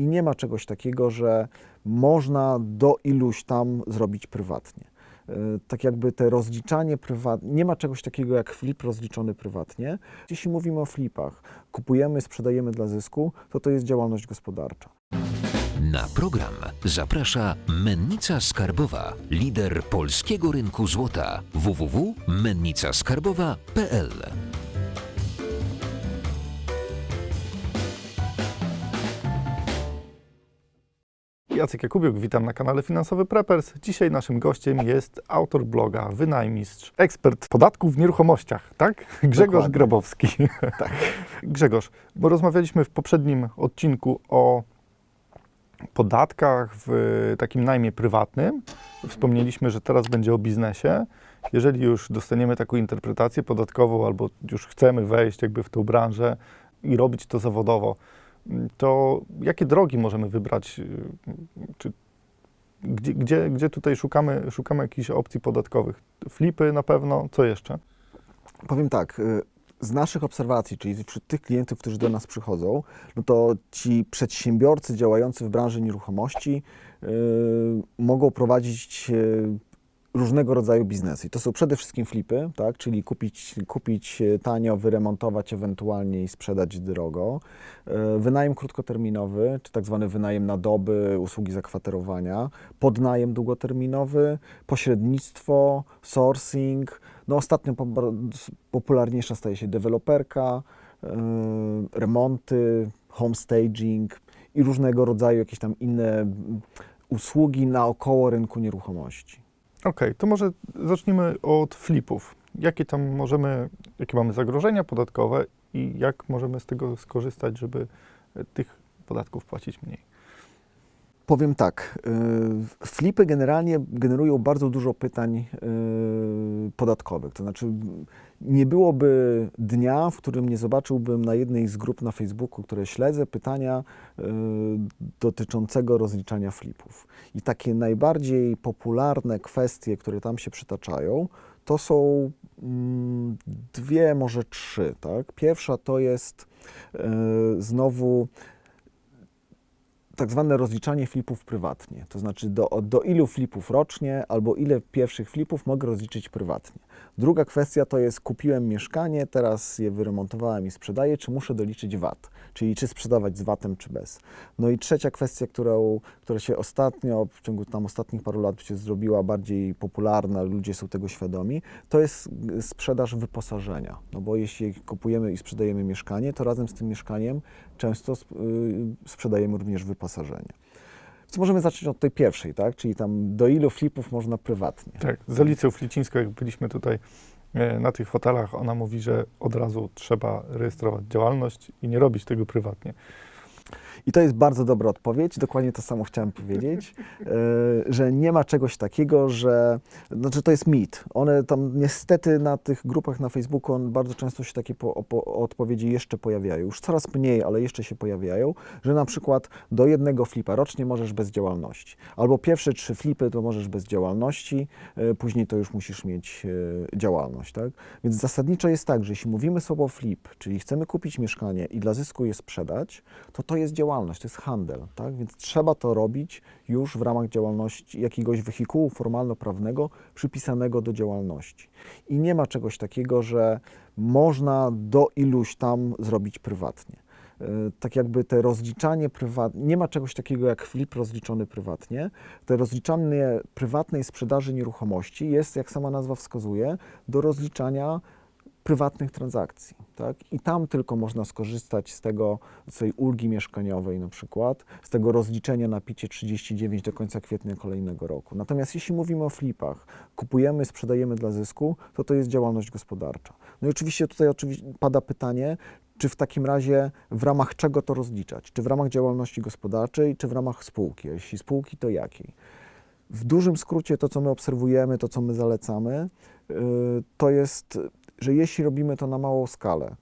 I nie ma czegoś takiego, że można do iluś tam zrobić prywatnie. E, Tak jakby te rozliczanie prywatne, nie ma czegoś takiego jak flip rozliczony prywatnie. Jeśli mówimy o flipach, kupujemy, sprzedajemy dla zysku, to to jest działalność gospodarcza. Na program zaprasza Mennica Skarbowa, lider polskiego rynku złota www.mennicaskarbowa.pl. Jacek Jakubiuk, witam na kanale Finansowy Preppers. Dzisiaj naszym gościem jest autor bloga, wynajmistrz, ekspert podatków w nieruchomościach, tak? Grzegorz Dokładnie. Grabowski. Tak. Grzegorz, bo rozmawialiśmy w poprzednim odcinku o podatkach w takim najmie prywatnym. Wspomnieliśmy, że teraz będzie o biznesie. Jeżeli już dostaniemy taką interpretację podatkową albo już chcemy wejść jakby w tą branżę i robić to zawodowo, to jakie drogi możemy wybrać? y, Czy, gdzie, gdzie, gdzie tutaj szukamy, szukamy jakichś opcji podatkowych? Flipy na pewno, co jeszcze? Powiem tak, y, z naszych obserwacji, czyli wśród tych klientów, którzy do nas przychodzą, no to ci przedsiębiorcy działający w branży nieruchomości y, mogą prowadzić y, różnego rodzaju biznesy. To są przede wszystkim flipy, tak? czyli kupić, kupić y, tanio, wyremontować ewentualnie i sprzedać drogo. Y, Wynajem krótkoterminowy, czy tak zwany wynajem na doby, usługi zakwaterowania, podnajem długoterminowy, pośrednictwo, sourcing. No ostatnio po- popularniejsza staje się deweloperka, y, remonty, homestaging i różnego rodzaju jakieś tam inne usługi naokoło rynku nieruchomości. Okej, to może zacznijmy od flipów. Jakie tam możemy, jakie mamy zagrożenia podatkowe i jak możemy z tego skorzystać, żeby e, tych podatków płacić mniej? Powiem tak, y, flipy generalnie generują bardzo dużo pytań y, podatkowych. To znaczy, nie byłoby dnia, w którym nie zobaczyłbym na jednej z grup na Facebooku, które śledzę, pytania y, dotyczącego rozliczania flipów. I takie najbardziej popularne kwestie, które tam się przytaczają, to są mm, dwie, może trzy. Tak? Pierwsza to jest znowu tak zwane rozliczanie flipów prywatnie. To znaczy do, do ilu flipów rocznie albo ile pierwszych flipów mogę rozliczyć prywatnie. Druga kwestia to jest kupiłem mieszkanie, teraz je wyremontowałem i sprzedaję, czy muszę doliczyć VAT, czyli czy sprzedawać z VAT-em, czy bez. No i trzecia kwestia, którą, która się ostatnio, w ciągu tam ostatnich paru lat się zrobiła bardziej popularna, ludzie są tego świadomi, to jest y, sprzedaż wyposażenia. No bo jeśli kupujemy i sprzedajemy mieszkanie, to razem z tym mieszkaniem często y, sprzedajemy również wyposażenie. Więc możemy zacząć od tej pierwszej, tak? Czyli tam do ilu flipów można prywatnie. Tak, z Alicją Flicińską, jak byliśmy tutaj e, na tych fotelach, ona mówi, że od razu trzeba rejestrować działalność i nie robić tego prywatnie. I to jest bardzo dobra odpowiedź, dokładnie to samo chciałem powiedzieć, e, że nie ma czegoś takiego, że, znaczy to jest mit. One tam niestety na tych grupach na Facebooku on bardzo często się takie po, po, odpowiedzi jeszcze pojawiają, już coraz mniej, ale jeszcze się pojawiają, że na przykład do jednego flipa rocznie możesz bez działalności, albo pierwsze trzy flipy to możesz bez działalności, e, później to już musisz mieć e, działalność, tak? Więc zasadniczo jest tak, że jeśli mówimy słowo flip, czyli chcemy kupić mieszkanie i dla zysku je sprzedać, to to jest działalność, to jest handel, tak? Więc trzeba to robić już w ramach działalności jakiegoś wehikułu formalno-prawnego przypisanego do działalności. I nie ma czegoś takiego, że można do iluś tam zrobić prywatnie. Y, Tak jakby te rozliczanie prywatne, nie ma czegoś takiego jak flip rozliczony prywatnie. Te rozliczanie prywatnej sprzedaży nieruchomości jest, jak sama nazwa wskazuje, do rozliczania prywatnych transakcji. Tak? I tam tylko można skorzystać z tego, z tej ulgi mieszkaniowej na przykład, z tego rozliczenia na picie 39 do końca kwietnia kolejnego roku. Natomiast jeśli mówimy o flipach, kupujemy, sprzedajemy dla zysku, to to jest działalność gospodarcza. No i oczywiście tutaj oczywiście pada pytanie, czy w takim razie w ramach czego to rozliczać? Czy w ramach działalności gospodarczej, czy w ramach spółki? Jeśli spółki, to jakiej? W dużym skrócie to, co my obserwujemy, to, co my zalecamy, yy, to jest, że jeśli robimy to na małą skalę,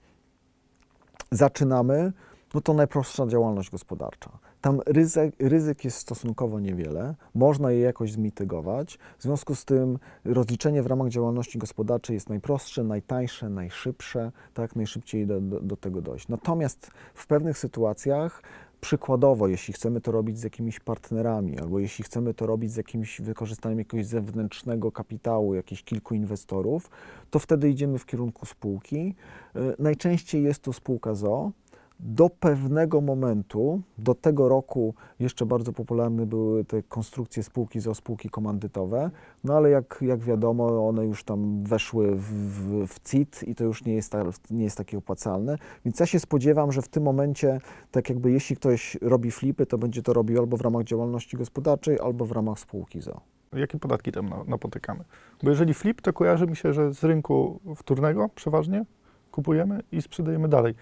zaczynamy, no to najprostsza działalność gospodarcza. Tam ryzyk, ryzyk jest stosunkowo niewiele, można je jakoś zmitygować. W związku z tym rozliczenie w ramach działalności gospodarczej jest najprostsze, najtańsze, najszybsze, tak, najszybciej do, do, do tego dojść. Natomiast w pewnych sytuacjach przykładowo, jeśli chcemy to robić z jakimiś partnerami, albo jeśli chcemy to robić z jakimś wykorzystaniem jakiegoś zewnętrznego kapitału, jakichś kilku inwestorów, to wtedy idziemy w kierunku spółki. Y, Najczęściej jest to spółka ZO. Do pewnego momentu, do tego roku jeszcze bardzo popularne były te konstrukcje spółki ZO, spółki komandytowe, no ale jak, jak wiadomo, one już tam weszły w, w, w CIT i to już nie jest, ta, nie jest takie opłacalne. Więc ja się spodziewam, że w tym momencie, tak jakby jeśli ktoś robi flipy, to będzie to robił albo w ramach działalności gospodarczej, albo w ramach spółki ZO. Jakie podatki tam na- napotykamy? Bo jeżeli flip, to kojarzy mi się, że z rynku wtórnego przeważnie kupujemy i sprzedajemy dalej.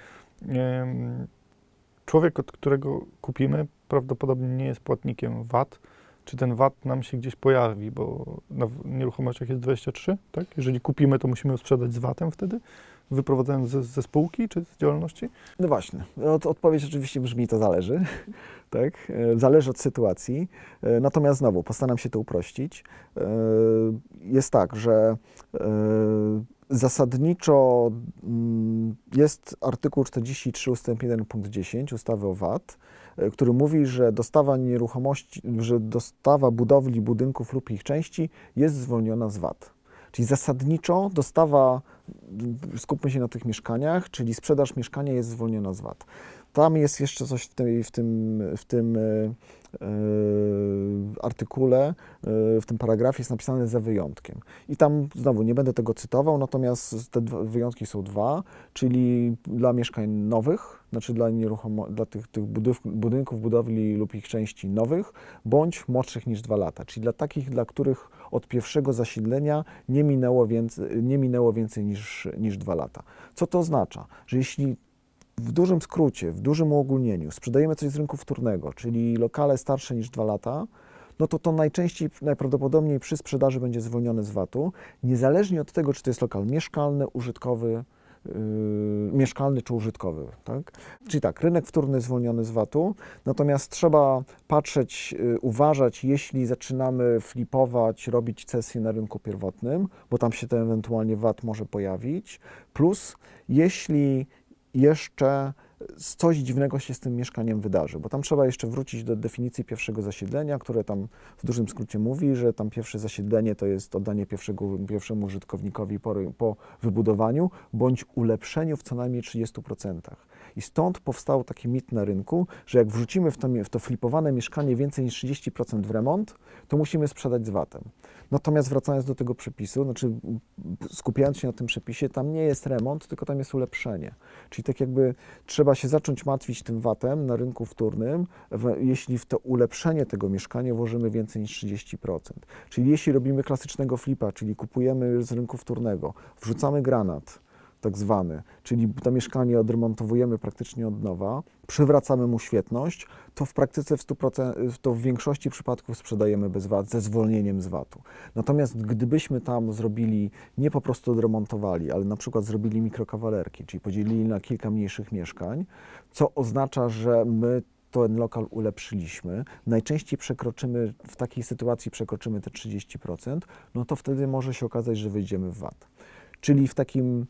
Człowiek, od którego kupimy, prawdopodobnie nie jest płatnikiem VAT. Czy ten VAT nam się gdzieś pojawi, bo na nieruchomościach jest 23, tak? Jeżeli kupimy, to musimy ją sprzedać z VAT-em wtedy, wyprowadzając ze, ze spółki czy z działalności? No właśnie, od, odpowiedź oczywiście brzmi to zależy, tak? E, Zależy od sytuacji. E, Natomiast znowu, postaram się to uprościć. E, Jest tak, że zasadniczo mm, jest artykuł 43 ust. 1 punkt 10 ustawy o VAT, e, który mówi, że dostawa nieruchomości, że dostawa budowli, budynków lub ich części jest zwolniona z VAT. Czyli zasadniczo dostawa, skupmy się na tych mieszkaniach, czyli sprzedaż mieszkania jest zwolniona z VAT. Tam jest jeszcze coś w tym, w tym, w tym e, e, artykule, e, w tym paragrafie jest napisane za wyjątkiem. I tam znowu nie będę tego cytował, natomiast te wyjątki są dwa, czyli dla mieszkań nowych, znaczy dla, nieruchomo, dla tych, tych budynków, budowli lub ich części nowych, bądź młodszych niż dwa lata, czyli dla takich, dla których od pierwszego zasiedlenia nie minęło więcej, nie minęło więcej niż, niż dwa lata. Co to oznacza? Że jeśli w dużym skrócie, w dużym uogólnieniu sprzedajemy coś z rynku wtórnego, czyli lokale starsze niż dwa lata, no to to najczęściej, najprawdopodobniej przy sprzedaży będzie zwolnione z VAT-u, niezależnie od tego, czy to jest lokal mieszkalny, użytkowy, yy, mieszkalny czy użytkowy. Tak? Czyli tak, rynek wtórny zwolniony z VAT-u, natomiast trzeba patrzeć, yy, uważać, jeśli zaczynamy flipować, robić cesję na rynku pierwotnym, bo tam się ten ewentualnie VAT może pojawić, plus jeśli jeszcze coś dziwnego się z tym mieszkaniem wydarzy, bo tam trzeba jeszcze wrócić do definicji pierwszego zasiedlenia, które tam w dużym skrócie mówi, że tam pierwsze zasiedlenie to jest oddanie pierwszego, pierwszemu użytkownikowi po, po wybudowaniu bądź ulepszeniu w co najmniej 30%. I stąd powstał taki mit na rynku, że jak wrzucimy w to, w to flipowane mieszkanie więcej niż 30% w remont, to musimy sprzedać z VAT-em. Natomiast wracając do tego przepisu, znaczy skupiając się na tym przepisie, tam nie jest remont, tylko tam jest ulepszenie. Czyli tak jakby trzeba się zacząć martwić tym VAT-em na rynku wtórnym, jeśli w to ulepszenie tego mieszkania włożymy więcej niż 30%. Czyli jeśli robimy klasycznego flipa, czyli kupujemy z rynku wtórnego, wrzucamy granat, tak zwany, czyli to mieszkanie odremontowujemy praktycznie od nowa, przywracamy mu świetność, to w praktyce w 100%, to w większości przypadków sprzedajemy bez VAT, ze zwolnieniem z VAT-u. Natomiast gdybyśmy tam zrobili, nie po prostu odremontowali, ale na przykład zrobili mikrokawalerki, czyli podzielili na kilka mniejszych mieszkań, co oznacza, że my ten lokal ulepszyliśmy, najczęściej przekroczymy, w takiej sytuacji przekroczymy te 30%, no to wtedy może się okazać, że wyjdziemy w VAT. Czyli w takim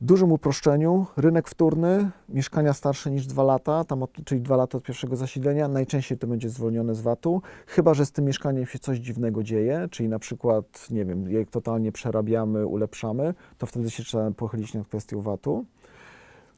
dużym uproszczeniu, rynek wtórny, mieszkania starsze niż 2 lata, tam od, czyli 2 lata od pierwszego zasiedlenia, najczęściej to będzie zwolnione z VAT-u, chyba że z tym mieszkaniem się coś dziwnego dzieje, czyli na przykład, nie wiem, je totalnie przerabiamy, ulepszamy, to wtedy się trzeba pochylić nad kwestią VAT-u.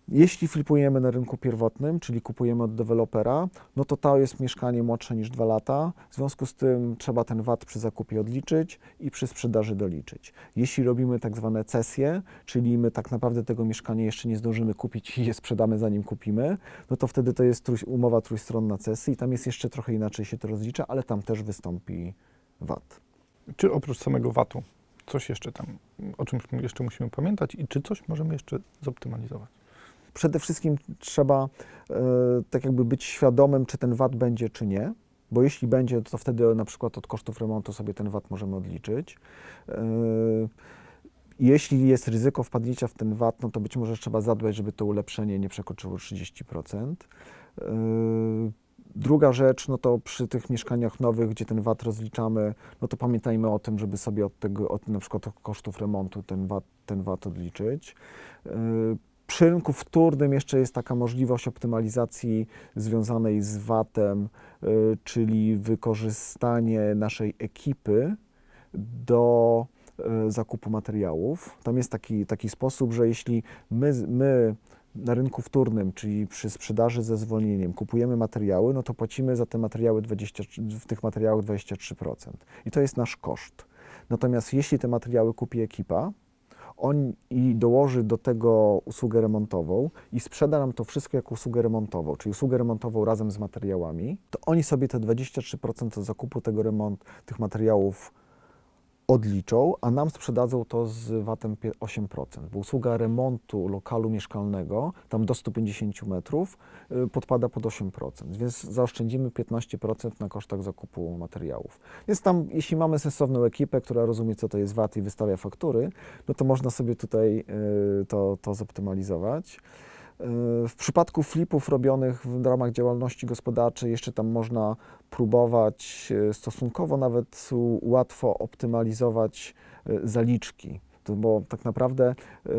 Jeśli flipujemy na rynku pierwotnym, czyli kupujemy od dewelopera, no to to jest mieszkanie młodsze niż 2 lata. W związku z tym trzeba ten VAT przy zakupie odliczyć i przy sprzedaży doliczyć. Jeśli robimy tak zwane cesje, czyli my tak naprawdę tego mieszkania jeszcze nie zdążymy kupić i je sprzedamy zanim kupimy, no to wtedy to jest trój, umowa trójstronna cesji i tam jest jeszcze trochę inaczej się to rozlicza, ale tam też wystąpi VAT. Czy oprócz samego VAT-u coś jeszcze tam, o czymś jeszcze musimy pamiętać i czy coś możemy jeszcze zoptymalizować? Przede wszystkim trzeba e, tak jakby być świadomym, czy ten VAT będzie, czy nie. Bo jeśli będzie, to wtedy na przykład od kosztów remontu sobie ten VAT możemy odliczyć. E, jeśli jest ryzyko wpadnięcia w ten VAT, no to być może trzeba zadbać, żeby to ulepszenie nie przekroczyło 30%. E, Druga rzecz, no to przy tych mieszkaniach nowych, gdzie ten VAT rozliczamy, no to pamiętajmy o tym, żeby sobie od tego, od na przykład od kosztów remontu ten VAT, ten VAT odliczyć. Przy rynku wtórnym jeszcze jest taka możliwość optymalizacji związanej z VAT-em, y, czyli wykorzystanie naszej ekipy do y, zakupu materiałów. Tam jest taki, taki sposób, że jeśli my, my na rynku wtórnym, czyli przy sprzedaży ze zwolnieniem, kupujemy materiały, no to płacimy za te materiały 20, w tych materiałach 23%. I to jest nasz koszt. Natomiast jeśli te materiały kupi ekipa, on i dołoży do tego usługę remontową i sprzeda nam to wszystko jako usługę remontową, czyli usługę remontową razem z materiałami, to oni sobie te 23% zakupu tego remont, tych materiałów odliczą, a nam sprzedadzą to z VAT-em pie- 8%, bo usługa remontu lokalu mieszkalnego, tam do 150 metrów, y, podpada pod 8%, więc zaoszczędzimy 15% na kosztach zakupu materiałów. Więc tam, jeśli mamy sensowną ekipę, która rozumie, co to jest VAT i wystawia faktury, no to można sobie tutaj y, to, to zoptymalizować. W przypadku flipów robionych w ramach działalności gospodarczej jeszcze tam można próbować y, stosunkowo nawet łatwo optymalizować y, zaliczki, bo tak naprawdę y,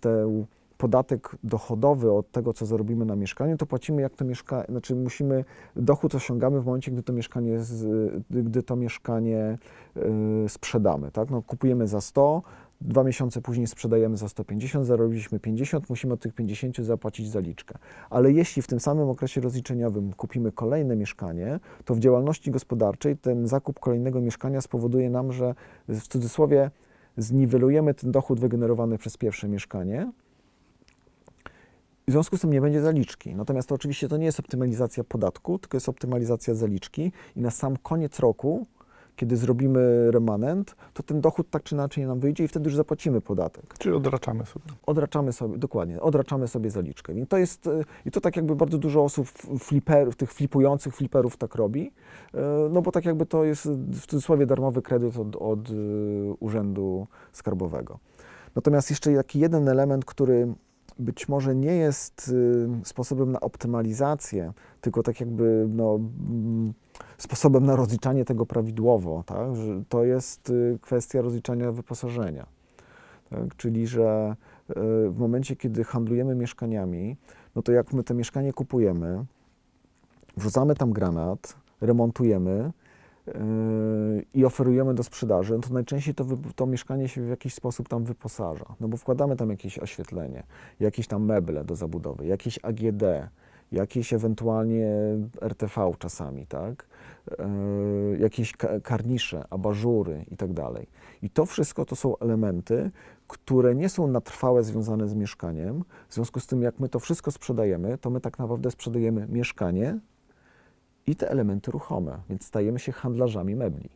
ten podatek dochodowy od tego, co zarobimy na mieszkaniu, to płacimy jak to mieszkanie, znaczy musimy, dochód osiągamy w momencie, gdy to mieszkanie, gdy to mieszkanie sprzedamy, tak? No, kupujemy za 100, Dwa miesiące później sprzedajemy za 150, zarobiliśmy 50, musimy od tych 50 zapłacić zaliczkę. Ale jeśli w tym samym okresie rozliczeniowym kupimy kolejne mieszkanie, to w działalności gospodarczej ten zakup kolejnego mieszkania spowoduje nam, że w cudzysłowie zniwelujemy ten dochód wygenerowany przez pierwsze mieszkanie. W związku z tym nie będzie zaliczki. Natomiast to oczywiście to nie jest optymalizacja podatku, tylko jest optymalizacja zaliczki i na sam koniec roku kiedy zrobimy remanent, to ten dochód tak czy inaczej nam wyjdzie i wtedy już zapłacimy podatek. Czyli odraczamy sobie. Odraczamy sobie, dokładnie, odraczamy sobie zaliczkę. I to jest, y, i to tak jakby bardzo dużo osób fliperów, tych flipujących fliperów tak robi, y, no bo tak jakby to jest w cudzysłowie darmowy kredyt od, od y, Urzędu Skarbowego. Natomiast jeszcze taki jeden element, który być może nie jest y, sposobem na optymalizację, tylko tak jakby no, mm, sposobem na rozliczanie tego prawidłowo, tak? to jest y, kwestia rozliczania wyposażenia. Tak? Czyli, że y, w momencie, kiedy handlujemy mieszkaniami, no to jak my te mieszkanie kupujemy, wrzucamy tam granat, remontujemy i oferujemy do sprzedaży, no to najczęściej to, to mieszkanie się w jakiś sposób tam wyposaża. No bo wkładamy tam jakieś oświetlenie, jakieś tam meble do zabudowy, jakieś AGD, jakieś ewentualnie RTV czasami, tak? Yy, jakieś ka- karnisze, abażury i tak dalej. I to wszystko to są elementy, które nie są na trwałe związane z mieszkaniem. W związku z tym, jak my to wszystko sprzedajemy, to my tak naprawdę sprzedajemy mieszkanie i te elementy ruchome, więc stajemy się handlarzami mebli.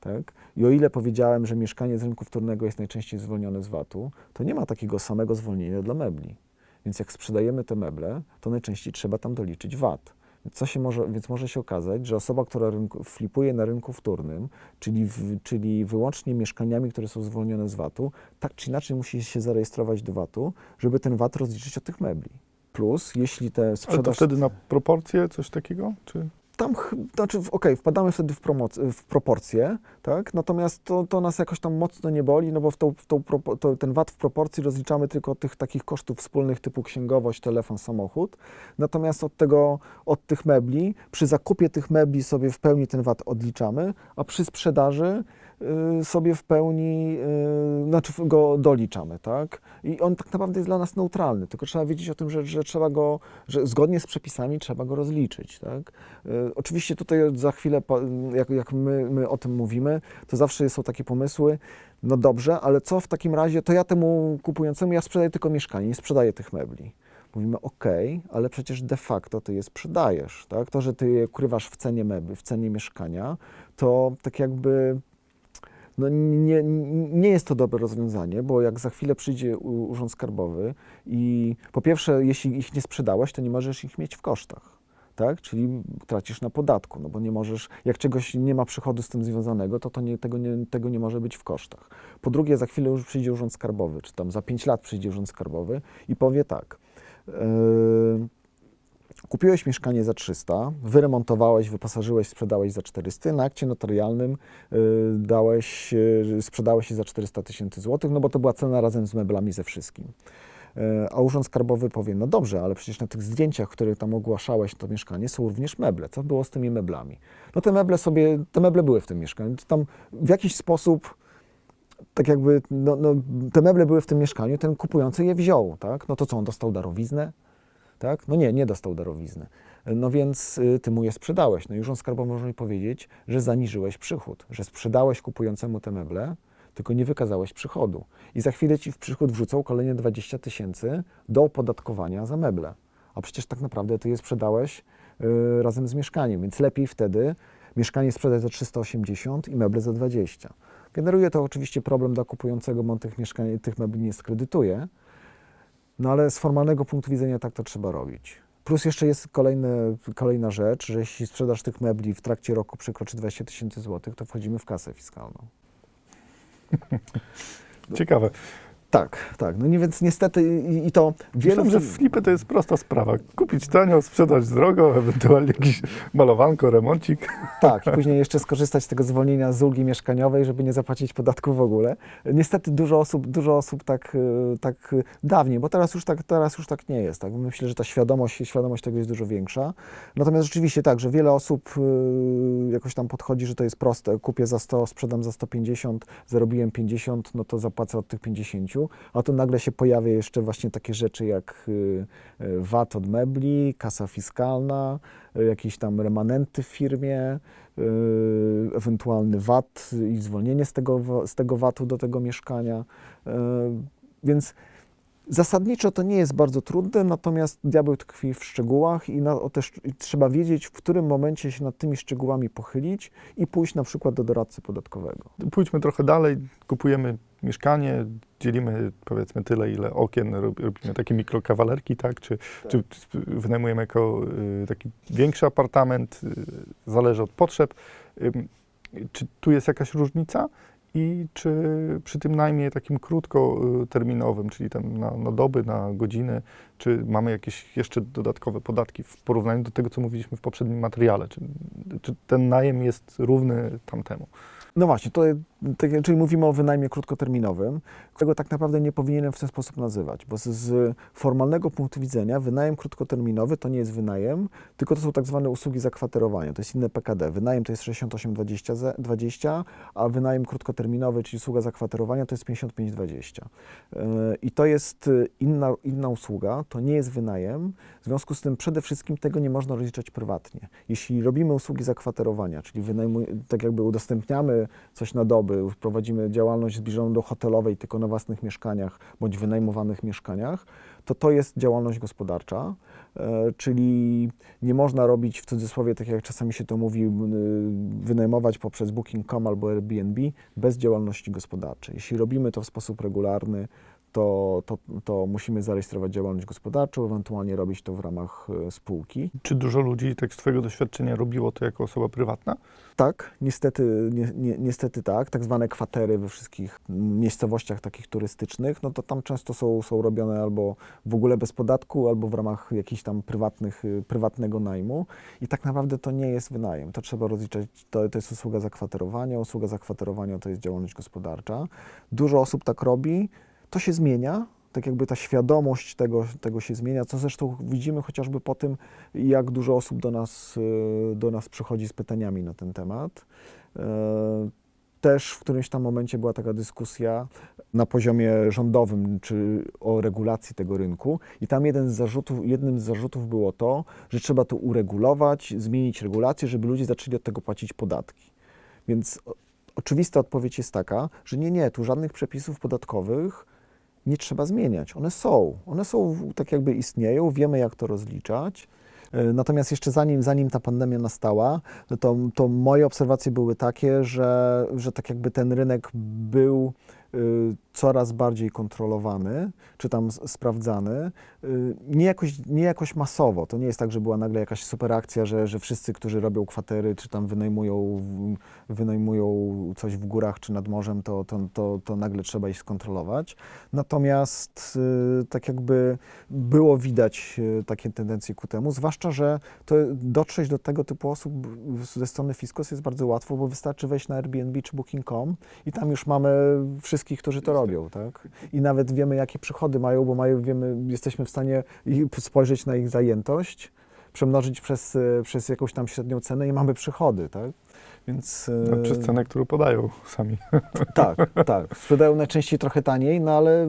Tak? I o ile powiedziałem, że mieszkanie z rynku wtórnego jest najczęściej zwolnione z VAT-u, to nie ma takiego samego zwolnienia dla mebli. Więc jak sprzedajemy te meble, to najczęściej trzeba tam doliczyć VAT. Co się może, więc może się okazać, że osoba, która rynku, flipuje na rynku wtórnym, czyli, w, czyli wyłącznie mieszkaniami, które są zwolnione z VAT-u, tak czy inaczej musi się zarejestrować do VAT-u, żeby ten VAT rozliczyć od tych mebli. Plus, jeśli te Ale to sprzedaż... wtedy na proporcje coś takiego? Czy? Tam, znaczy, okej, wpadamy wtedy w, promoc- w proporcje, tak? Natomiast to, to nas jakoś tam mocno nie boli, no bo w tą, w tą to, ten VAT w proporcji rozliczamy tylko od tych takich kosztów wspólnych typu księgowość, telefon, samochód. Natomiast od tego, od tych mebli, przy zakupie tych mebli sobie w pełni ten VAT odliczamy, a przy sprzedaży sobie w pełni, y, znaczy go doliczamy, tak? I on tak naprawdę jest dla nas neutralny, tylko trzeba wiedzieć o tym, że, że trzeba go, że zgodnie z przepisami trzeba go rozliczyć, tak? Y, Oczywiście tutaj za chwilę, jak, jak my, my o tym mówimy, to zawsze są takie pomysły, no dobrze, ale co w takim razie, to ja temu kupującemu, ja sprzedaję tylko mieszkanie, nie sprzedaję tych mebli. Mówimy, ok, ale przecież de facto ty je sprzedajesz, tak? To, że ty je ukrywasz w cenie mebli, w cenie mieszkania, to tak jakby no nie, nie jest to dobre rozwiązanie, bo jak za chwilę przyjdzie Urząd Skarbowy i po pierwsze, jeśli ich nie sprzedałeś, to nie możesz ich mieć w kosztach. Tak? Czyli tracisz na podatku, no bo nie możesz, jak czegoś nie ma przychodu z tym związanego, to, to nie, tego, nie, tego nie może być w kosztach. Po drugie, za chwilę już przyjdzie Urząd Skarbowy, czy tam za 5 lat przyjdzie Urząd Skarbowy i powie tak. Yy, Kupiłeś mieszkanie za 300, wyremontowałeś, wyposażyłeś, sprzedałeś za 400, na akcie notarialnym y, dałeś, y, sprzedałeś je za 400 tysięcy złotych, no bo to była cena razem z meblami ze wszystkim. E, A Urząd Skarbowy powie, no dobrze, ale przecież na tych zdjęciach, które tam ogłaszałeś to mieszkanie, są również meble. Co było z tymi meblami? No te meble sobie, te meble były w tym mieszkaniu. Tam w jakiś sposób tak jakby no, no, te meble były w tym mieszkaniu, ten kupujący je wziął, tak? No to co, on dostał darowiznę? Tak? No nie, nie dostał darowizny. No więc y, ty mu je sprzedałeś. No i Urząd Skarbowy może mi powiedzieć, że zaniżyłeś przychód, że sprzedałeś kupującemu te meble, tylko nie wykazałeś przychodu. I za chwilę ci w przychód wrzucą kolejne 20 tysięcy do opodatkowania za meble. A przecież tak naprawdę ty je sprzedałeś y, razem z mieszkaniem, więc lepiej wtedy mieszkanie sprzedać za 380 i meble za 20. Generuje to oczywiście problem dla kupującego, bo on tych, mieszkań, tych mebli nie skredytuje, no ale z formalnego punktu widzenia tak to trzeba robić. Plus jeszcze jest kolejne, kolejna rzecz, że jeśli sprzedaż tych mebli w trakcie roku przekroczy 20 tysięcy złotych, to wchodzimy w kasę fiskalną. Ciekawe. Tak, tak. No nie, więc niestety i, i to wielu... Myślałem, że flipy to jest prosta sprawa. Kupić tanio, sprzedać drogo, ewentualnie jakiś malowanko, remoncik. Tak, i później jeszcze skorzystać z tego zwolnienia z ulgi mieszkaniowej, żeby nie zapłacić podatku w ogóle. Niestety dużo osób, dużo osób tak, y, tak dawniej, bo teraz już tak, teraz już tak nie jest. Tak? Myślę, że ta świadomość, świadomość tego jest dużo większa. Natomiast rzeczywiście tak, że wiele osób y, jakoś tam podchodzi, że to jest proste. Kupię za 100, sprzedam za 150, zarobiłem 50, no to zapłacę od tych 50. A tu nagle się pojawia jeszcze właśnie takie rzeczy jak y, y, VAT od mebli, kasa fiskalna, y, jakieś tam remanenty w firmie, ewentualny VAT i zwolnienie z tego, z tego VAT-u do tego mieszkania. Więc zasadniczo to nie jest bardzo trudne, natomiast diabeł tkwi w szczegółach i, na, też, trzeba wiedzieć, w którym momencie się nad tymi szczegółami pochylić i pójść na przykład do doradcy podatkowego. Pójdźmy trochę dalej, kupujemy mieszkanie, dzielimy powiedzmy tyle, ile okien, rob- robimy takie mikrokawalerki, tak? Czy, czy sp- wynajmujemy jako y, taki większy apartament, y, zależy od potrzeb. Czy tu jest jakaś różnica? I czy przy tym najmie takim krótkoterminowym, czyli tam na, na doby, na godziny, czy mamy jakieś jeszcze dodatkowe podatki w porównaniu do tego, co mówiliśmy w poprzednim materiale? Czy, czy ten najem jest równy tamtemu? No właśnie, to, tak, czyli mówimy o wynajmie krótkoterminowym, którego tak naprawdę nie powinienem w ten sposób nazywać, bo z, formalnego punktu widzenia wynajem krótkoterminowy to nie jest wynajem, tylko to są tak zwane usługi zakwaterowania, to jest inne PKD. Wynajem to jest 68,20, za- 20, a wynajem krótkoterminowy, czyli usługa zakwaterowania to jest 55,20. Yy, I to jest y, inna, inna usługa, to nie jest wynajem, w związku z tym przede wszystkim tego nie można rozliczać prywatnie. Jeśli robimy usługi zakwaterowania, czyli wynajmuj, tak jakby udostępniamy coś na doby, prowadzimy działalność zbliżoną do hotelowej tylko na własnych mieszkaniach bądź wynajmowanych mieszkaniach, to to jest działalność gospodarcza, e, czyli nie można robić w cudzysłowie, tak jak czasami się to mówi, y, wynajmować poprzez Booking.com albo Airbnb bez działalności gospodarczej. Jeśli robimy to w sposób regularny, to, to, to musimy zarejestrować działalność gospodarczą, ewentualnie robić to w ramach e, spółki. Czy dużo ludzi, tak z Twojego doświadczenia, robiło to jako osoba prywatna? Tak, niestety, ni, ni, niestety tak. Tak zwane kwatery we wszystkich miejscowościach takich turystycznych, no to tam często są, są robione albo w ogóle bez podatku, albo w ramach jakichś tam prywatnych, y, prywatnego najmu. I tak naprawdę to nie jest wynajem. To trzeba rozliczać, to, to jest usługa zakwaterowania. Usługa zakwaterowania to jest działalność gospodarcza. Dużo osób tak robi. To się zmienia. Tak jakby ta świadomość tego, tego się zmienia, co zresztą widzimy chociażby po tym, jak dużo osób do nas, y, do nas przychodzi z pytaniami na ten temat. E, Też w którymś tam momencie była taka dyskusja na poziomie rządowym, czy o regulacji tego rynku. I tam jeden z zarzutów, jednym z zarzutów było to, że trzeba to uregulować, zmienić regulacje, żeby ludzie zaczęli od tego płacić podatki. Więc oczywista odpowiedź jest taka, że nie, nie, tu żadnych przepisów podatkowych nie trzeba zmieniać. One są. One są, tak jakby istnieją, wiemy jak to rozliczać. E, Natomiast jeszcze zanim, zanim ta pandemia nastała, to, to moje obserwacje były takie, że, że tak jakby ten rynek był y, coraz bardziej kontrolowany, czy tam sprawdzany, y, nie jakoś, nie jakoś masowo. To nie jest tak, że była nagle jakaś super akcja, że, że wszyscy, którzy robią kwatery, czy tam wynajmują, wynajmują coś w górach, czy nad morzem, to, to, to, to nagle trzeba ich skontrolować. Natomiast y, tak jakby było widać y, takie tendencje ku temu, zwłaszcza, że to dotrzeć do tego typu osób ze strony Fiskus jest bardzo łatwo, bo wystarczy wejść na Airbnb czy Booking.com i tam już mamy wszystkich, którzy to robią. Robią, tak? I nawet wiemy, jakie przychody mają, bo mają, wiemy, jesteśmy w stanie spojrzeć na ich zajętość, przemnożyć przez, e, przez jakąś tam średnią cenę i mamy przychody, tak? Więc... No, e, przez cenę, którą podają sami. Tak, tak. Sprzedają najczęściej trochę taniej, no ale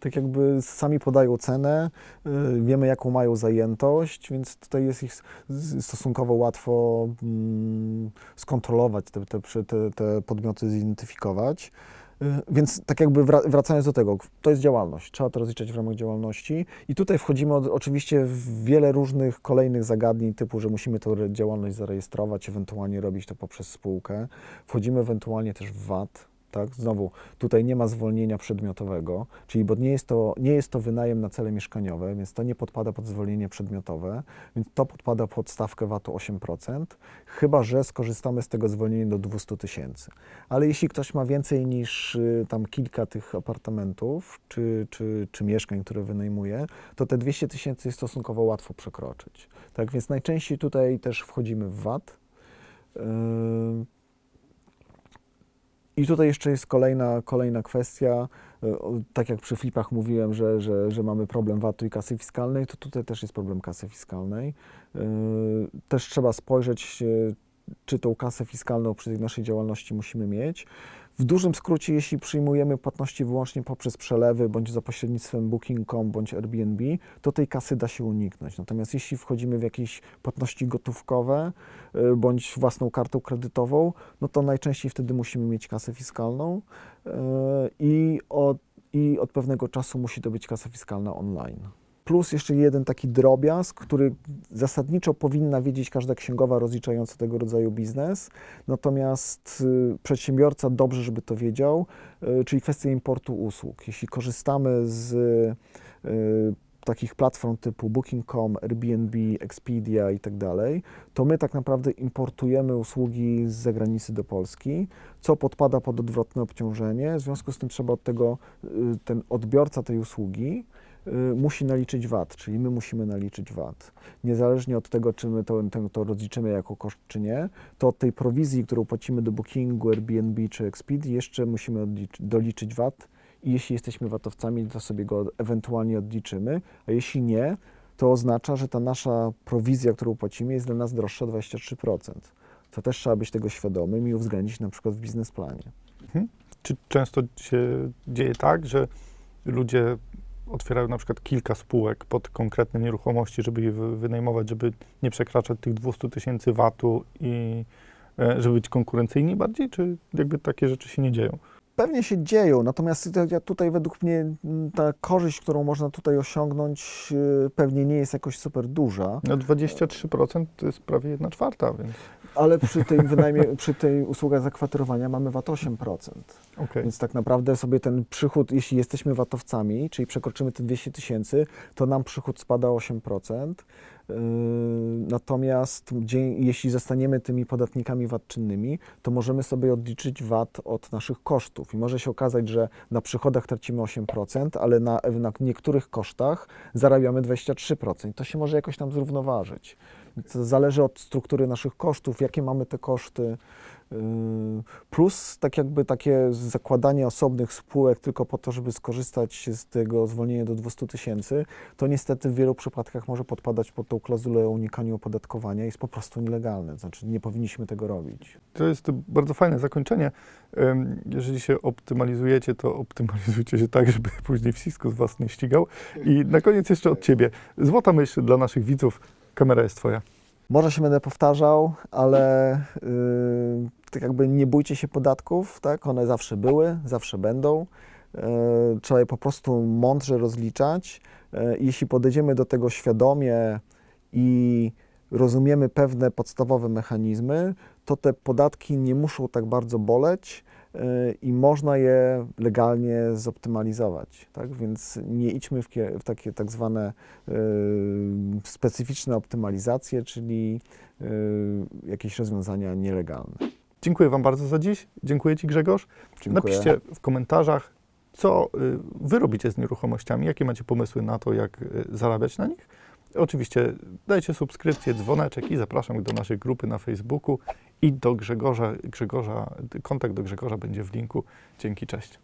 tak jakby sami podają cenę, y, wiemy jaką mają zajętość, więc tutaj jest ich stosunkowo łatwo mm, skontrolować, te, te, te podmioty zidentyfikować. Y, Więc tak jakby wra- wracając do tego, to jest działalność, trzeba to rozliczać w ramach działalności i tutaj wchodzimy od, oczywiście w wiele różnych kolejnych zagadnień typu, że musimy tę działalność zarejestrować, ewentualnie robić to poprzez spółkę. Wchodzimy ewentualnie też w VAT, tak? Znowu, tutaj nie ma zwolnienia przedmiotowego, czyli bo nie jest, to, nie jest to wynajem na cele mieszkaniowe, więc to nie podpada pod zwolnienie przedmiotowe, więc to podpada pod stawkę VAT-u 8%, chyba że skorzystamy z tego zwolnienia do 200 tysięcy. Ale jeśli ktoś ma więcej niż y, tam kilka tych apartamentów czy, czy, czy mieszkań, które wynajmuje, to te 200 tysięcy jest stosunkowo łatwo przekroczyć. Tak więc najczęściej tutaj też wchodzimy w VAT. Yy, i tutaj jeszcze jest kolejna, kolejna kwestia. E, Tak jak przy flipach mówiłem, że, że, że mamy problem VAT-u i kasy fiskalnej, to tutaj też jest problem kasy fiskalnej. E, Też trzeba spojrzeć, e, czy tą kasę fiskalną przy tej naszej działalności musimy mieć. W dużym skrócie, jeśli przyjmujemy płatności wyłącznie poprzez przelewy, bądź za pośrednictwem Booking.com, bądź Airbnb, to tej kasy da się uniknąć. Natomiast jeśli wchodzimy w jakieś płatności gotówkowe, y, bądź własną kartą kredytową, no to najczęściej wtedy musimy mieć kasę fiskalną y, i od, i od pewnego czasu musi to być kasa fiskalna online. Plus jeszcze jeden taki drobiazg, który zasadniczo powinna wiedzieć każda księgowa rozliczająca tego rodzaju biznes, natomiast y, przedsiębiorca dobrze, żeby to wiedział, y, czyli kwestia importu usług. Jeśli korzystamy z y, takich platform typu Booking.com, Airbnb, Expedia i tak dalej, to my tak naprawdę importujemy usługi z zagranicy do Polski, co podpada pod odwrotne obciążenie. W związku z tym trzeba od tego, ten odbiorca tej usługi musi naliczyć VAT, czyli my musimy naliczyć VAT. Niezależnie od tego, czy my to, to, rozliczymy jako koszt, czy nie, to od tej prowizji, którą płacimy do Bookingu, Airbnb czy Expedia, jeszcze musimy doliczyć VAT i jeśli jesteśmy VAT-owcami, to sobie go ewentualnie odliczymy, a jeśli nie, to oznacza, że ta nasza prowizja, którą płacimy, jest dla nas droższa o 23%. To też trzeba być tego świadomym i uwzględnić na przykład w biznesplanie. Czy często się dzieje tak, że ludzie otwierają na przykład kilka spółek pod konkretne nieruchomości, żeby je wy- wynajmować, żeby nie przekraczać tych 200 tysięcy VAT-u i e, żeby być konkurencyjni bardziej, czy jakby takie rzeczy się nie dzieją? Pewnie się dzieją, natomiast tutaj według mnie ta korzyść, którą można tutaj osiągnąć, y, pewnie nie jest jakoś super duża, No 23% to jest prawie 1 czwarta, więc ale przy tej wynajmie, przy tej usługach zakwaterowania mamy VAT 8%. okej. Więc tak naprawdę sobie ten przychód, jeśli jesteśmy VAT-owcami, czyli przekroczymy te 200 tysięcy, to nam przychód spada o 8%. Yy, Natomiast jeśli zostaniemy tymi podatnikami VAT czynnymi, to możemy sobie odliczyć VAT od naszych kosztów. I może się okazać, że na przychodach tracimy 8%, ale na, na niektórych kosztach zarabiamy 23%. To się może jakoś tam zrównoważyć. To zależy od struktury naszych kosztów, jakie mamy te koszty. Yy, Plus tak jakby takie zakładanie osobnych spółek tylko po to, żeby skorzystać z tego zwolnienia do 200 tysięcy, to niestety w wielu przypadkach może podpadać pod tą klauzulę o unikaniu opodatkowania i jest po prostu nielegalne. Znaczy nie powinniśmy tego robić. To jest bardzo fajne zakończenie. Jeżeli się optymalizujecie, to optymalizujcie się tak, żeby później wcisko z was nie ścigał. I na koniec jeszcze od ciebie. Złota myśl dla naszych widzów. Kamera jest twoja. Może się będę powtarzał, ale yy, tak jakby nie bójcie się podatków, tak? One zawsze były, zawsze będą. Yy, trzeba je po prostu mądrze rozliczać. Yy, jeśli podejdziemy do tego świadomie i rozumiemy pewne podstawowe mechanizmy, to te podatki nie muszą tak bardzo boleć i można je legalnie zoptymalizować. Tak? Więc nie idźmy w, w takie tak zwane yy, specyficzne optymalizacje, czyli yy, jakieś rozwiązania nielegalne. Dziękuję wam bardzo za dziś. Dziękuję ci Grzegorz. Dziękuję. Napiszcie w komentarzach, co y, wy robicie z nieruchomościami, jakie macie pomysły na to, jak y, zarabiać na nich. Oczywiście dajcie subskrypcję, dzwoneczek i zapraszam do naszej grupy na Facebooku i do Grzegorza. Grzegorza kontakt do Grzegorza będzie w linku. Dzięki, cześć.